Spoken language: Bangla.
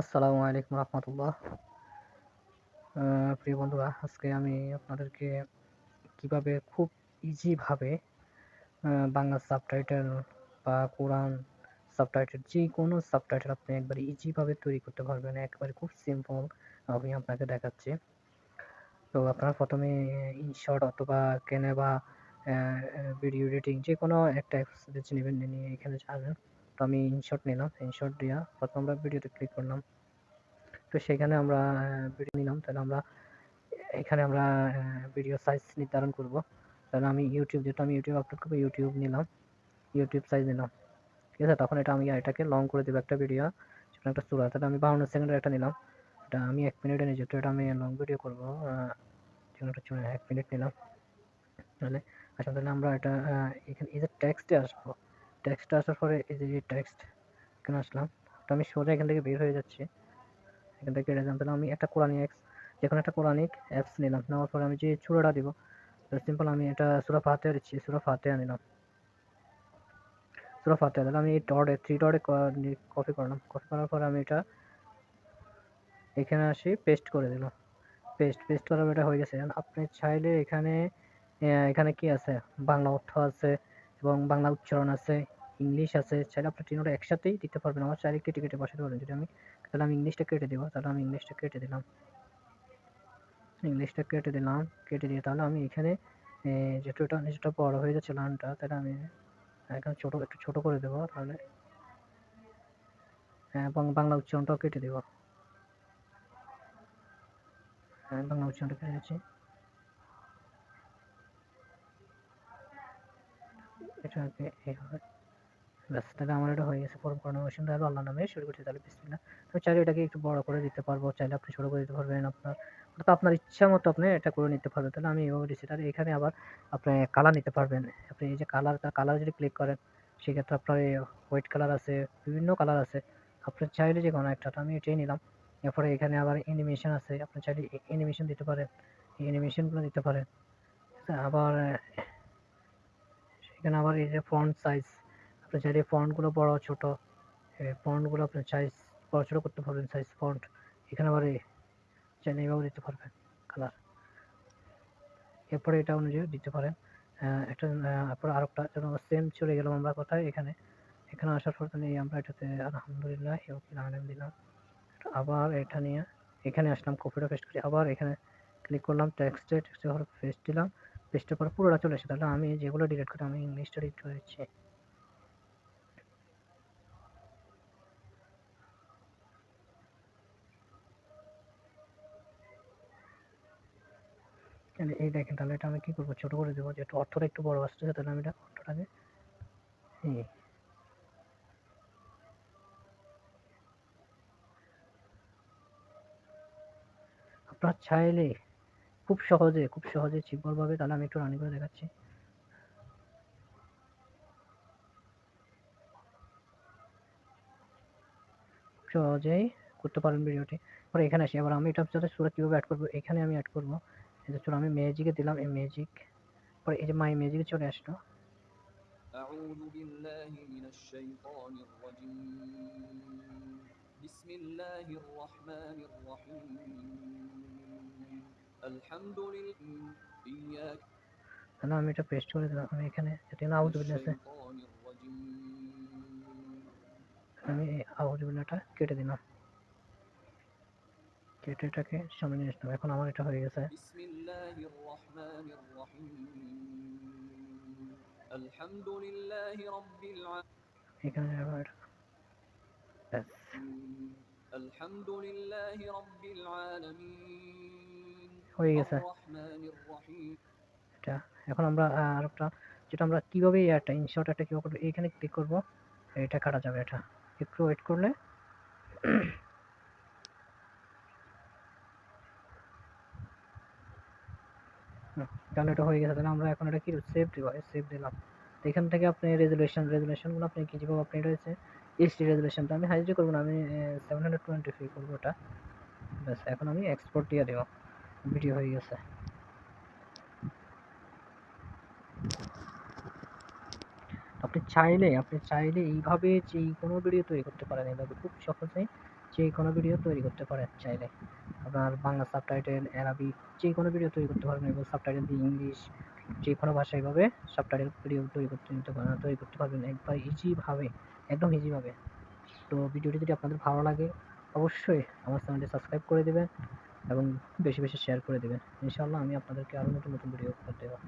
আসসালামু আলাইকুম রহমতুল্লাহ। প্রিয় বন্ধুরা, আজকে আমি আপনাদেরকে কীভাবে খুব ইজিভাবে বাংলা সাবটাইটেল বা কোরআন সাবটাইটেল যে কোনো সাবটাইটেল আপনি একবারে ইজিভাবে তৈরি করতে পারবেন। একবারে খুব সিম্পল আমি আপনাকে দেখাচ্ছি। তো আপনারা প্রথমে ইনশর্ট অথবা কেনে বা ভিডিও এডিটিং যে কোনো একটা অ্যাপস বেছে নেবেন, নিয়ে এখানে আসবেন তো আমি ইনশর্ট নিলাম ইনশর্ট দিয়া প্রথম আমরা ভিডিওতে ক্লিক করলাম। তো সেখানে আমরা ভিডিও নিলাম। তাহলে আমরা, এখানে আমরা ভিডিও সাইজ নির্ধারণ করব। তাহলে আমি ইউটিউব যেটা আমি ইউটিউব আপলোড করব ইউটিউব নিলাম। ইউটিউব সাইজ নিলাম। ঠিক আছে? তখন এটা আমি, এটাকে লং করে দেবো একটা ভিডিও সেটা একটা সুরা তাহলে আমি বাউন্ন সেকেন্ডের একটা নিলাম। এটা আমি এক মিনিটে নিয়ে যেহেতু এটা আমি লং ভিডিও করব। একটা এক মিনিট নিলাম। তাহলে আসলে তাহলে আমরা এটা এখানে, এই যে টেক্সটে আসব। টেক্সটে আসার পরে এই যে টেক্সট এখানে আসলাম, তো আমি সোজা এখান থেকে বের হয়ে যাচ্ছি। এখান থেকে কেটে দিলাম আমি একটা কোরআনিক অ্যাপস যে কোনো একটা কোরআনিক অ্যাপস নিলাম। নেওয়ার পরে আমি যে চূড়াটা দিব সিম্পল আমি এটা সুরা ফাতে দিচ্ছি, সুরা ফাতে নিলাম। সুরা ফাতে তাহলে আমি ডটে থ্রি ডটে কপি করলাম। কপি করার পরে আমি এটা এখানে আসি পেস্ট করে দিলাম। পেস্ট পেস্ট করার এটা হয়ে গেছে। আপনি চাইলে এখানে এখানে কি আছে? বাংলা অর্থ আছে এবং বাংলা উচ্চারণ আছে। ইংলিশ আছে, চাইলে আপনি তিনটা একসাথেই দিতে পারবেন। আমার চাইলে কেটে কেটে বসাতে পারবেন যদি আমি, তাহলে আমি ইংলিশটা কেটে দেবো, তাহলে আমি ইংলিশটা কেটে দিলাম। ইংলিশটা কেটে দিলাম, কেটে দিয়ে তাহলে আমি এখানে এটা যেটা বড় হয়ে যাচ্ছে লানটা তাহলে আমি এখানে ছোটো, একটু ছোটো করে দেবো, তাহলে এবং বাংলা উচ্চারণটাও কেটে দেবো। হ্যাঁ বাংলা উচ্চারণটা কেটে দিচ্ছি এটাকে এইভাবে ব্যাস, তাহলে আমার এটা হয়ে গেছে পরম করোনা মেশিন তাহলে আল্লাহ নামে শুরু করছি, তাহলে বিসমিল্লাহ। আমি চাইলে এটাকে একটু বড় করে দিতে পারব, চাইলে আপনি ছোটো করে দিতে পারবেন আপনার। তো আপনার ইচ্ছা মতো আপনি এটা করে নিতে পারবেন। তাহলে আমি এভাবে দিচ্ছি, তাহলে এখানে আবার আপনি কালার নিতে পারবেন। আপনি এই যে কালার কালার যদি ক্লিক করেন, সেক্ষেত্রে আপনার হোয়াইট কালার আছে, বিভিন্ন কালার আছে। আপনি চাইলে যে কোনো একটা আমি এটাই নিলাম। এরপরে এখানে আবার অ্যানিমেশন আছে, আপনি চাইলে অ্যানিমেশন দিতে পারেন। এই অ্যানিমেশনগুলো দিতে পারেন। আবার, সেখানে আবার এই যে ফন্ট সাইজ আপনি চাইলে ফন্টগুলো বড়, ছোট ফন্টগুলো আপনি সাইজ বড়, ছোট করতে পারবেন সাইজ ফন্ট এখানে আবার চাইলে এইভাবে দিতে পারবেন কালার এরপরে এটা অনুযায়ী দিতে পারেন। একটা তারপর আরেকটা, যেন সেম চলে গেলাম আমরা কোথায়? এখানে। এখানে আসার পর তো আমরা এটাতে আলহামদুলিল্লাহ আলম দিলাম আবার এটা নিয়ে এখানে আসলাম কপিটা পেস্ট করি। আবার এখানে ক্লিক করলাম টেক্সটে টেক্সটে পেস্ট দিলাম। পেস্টের পর পুরোটা চলে এসে তাহলে আমি যেগুলো ডিলিট করি, আমি ইংলিশটা ডিলিট করে এই দেখেন, তাহলে এটা আমি কি করব? ছোট করে দেবো যেহেতু অর্থটা একটু বড় আসছে তাহলে আমি এটা অর্থটাকে এই আপনার চাইলে খুব সহজে খুব সহজে সিম্পলভাবে তাহলে আমি একটু রানিং করে দেখাচ্ছি। সহজেই করতে পারেন ভিডিওটি। পরে এখানে আসি, এবার আমি এটা সাথে সুরা কীভাবে অ্যাড করব, এখানে আমি অ্যাড করব। এই যে চলো আমি ম্যাজিকে দিলাম এই ম্যাজিক পরে এই যে মাই ম্যাজিকে চলে আসলো أعوذ بالله من الشيطان الرجيم بسم الله الرحمن الرحيم الحمد لله إياك তাহলে আমি এটা পেস্ট করে দিলাম আমি এখানে যাতে না আউজ আছে আমি আউজ বিল্লাটা কেটে দিলাম কেটে এটাকে সামনে নিয়ে আসলাম এখন আমার এটা হয়ে গেছে। এখানে আবার হয়ে গেছে। এটা এখন আমরা আরেকটা, যেটা আমরা কীভাবে একটা ইনশর্ট একটা কীভাবে করব এখানে ক্লিক করব এটা কাটা যাবে এটা। একটু ওয়েট করলে তাহলে এটা হয়ে গেছে, তাহলে আমরা এখন এটা কি সেভ দিব সেভ দিলাম। তো এখান থেকে আপনি রেজুলেশন রেজুলেশনগুলো আপনি কি যেভাবে আপনি রয়েছে এইচডি রেজুলেশনটা আমি হাইজি করব না, আমি সেভেন হান্ড্রেড টোয়েন্টি ফি করব ওটা। ব্যাস, এখন আমি এক্সপোর্ট দিয়ে দেবো। ভিডিও হয়ে গেছে। আপনি চাইলে আপনি চাইলে এইভাবে যে কোনো ভিডিও তৈরি করতে পারেন, এইভাবে খুব সহজেই যে কোনো ভিডিও তৈরি করতে পারেন চাইলে। আপনার বাংলা সাবটাইটেল অ্যারাবিক যে কোনো ভিডিও তৈরি করতে পারবেন এবং সাবটাইটেল দিয়ে ইংলিশ যে কোনো ভাষায় ভাবে সাবটাইটেল ভিডিও তৈরি করতে নিতে পারেন, তৈরি করতে পারবেন একবার ইজিভাবে একদম ইজিভাবে তো ভিডিওটি যদি আপনাদের ভালো লাগে, অবশ্যই আমার চ্যানেলটি সাবস্ক্রাইব করে দেবেন এবং বেশি বেশি শেয়ার করে দেবেন। ইনশাআল্লাহ আমি আপনাদেরকে আরও নতুন নতুন ভিডিও করতে পারব